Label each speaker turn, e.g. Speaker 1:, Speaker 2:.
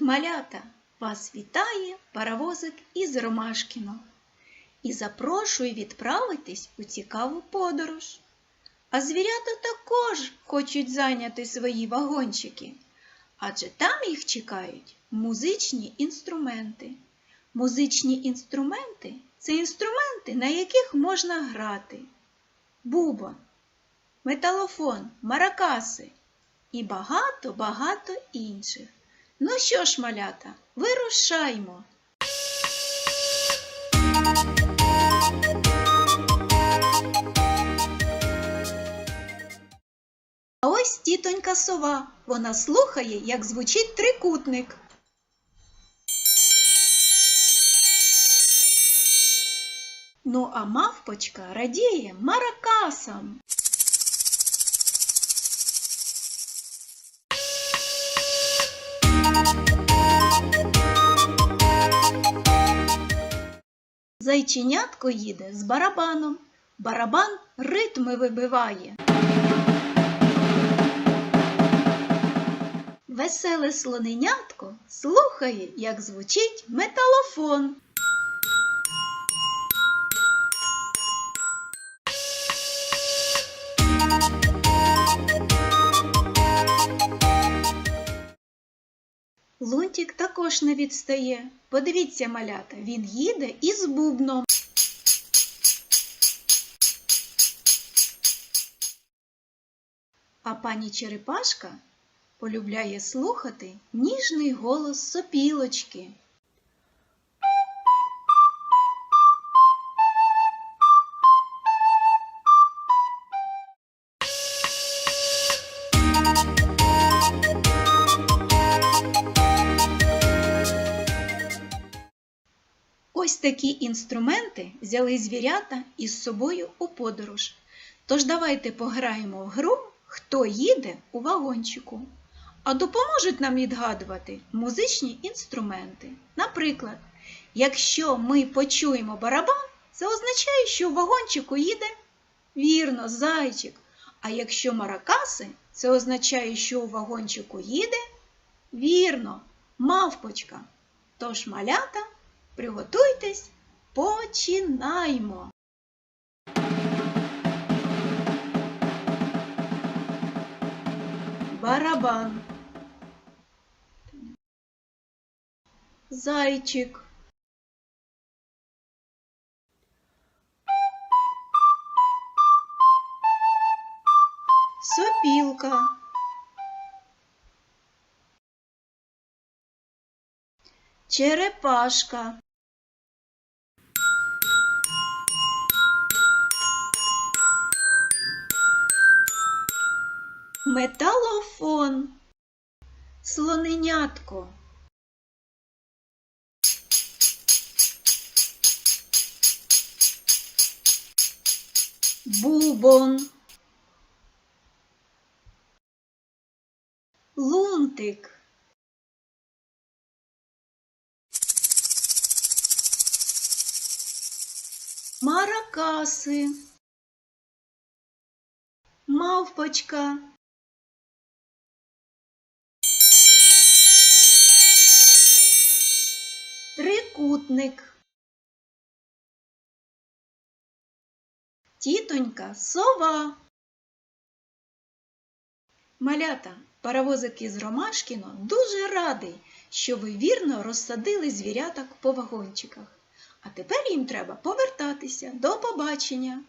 Speaker 1: малята! Вас вітає паровозик із Ромашкіно і запрошую відправитись у цікаву подорож. А звірята також хочуть зайняти свої вагончики, адже там їх чекають музичні інструменти. Музичні інструменти це інструменти, на яких можна грати. Бубон, металофон, маракаси і багато-багато інших. Ну що ж, малята, вирушаймо. А ось тітонька сова. Вона слухає, як звучить трикутник. Ну, а мавпочка радіє маракасам. Зайченятко їде з барабаном. Барабан ритми вибиває. Веселе слоненятко слухає, як звучить металофон. Лунтик також не відстає. Подивіться, малята, він їде із бубном. А пані Черепашка полюбляє слухати ніжний голос сопілочки. Такі інструменти взяли звірята із собою у подорож. Тож давайте пограємо в гру, хто їде у вагончику. А допоможуть нам відгадувати музичні інструменти. Наприклад, якщо ми почуємо барабан, це означає, що у вагончику їде вірно, зайчик. А якщо маракаси, це означає, що у вагончику їде вірно, мавпочка. Тож малята. Приготуйтесь, починаймо. Барабан. Зайчик. Сопілка. Черепашка. Металофон. Слоненятко. Бубон. Лунтик. Маракаси. Мавпочка. Трикутник. Тітонька сова. Малята, паровозик із Ромашкіно дуже радий, що ви вірно розсадили звіряток по вагончиках. А тепер їм треба повертатися. До побачення!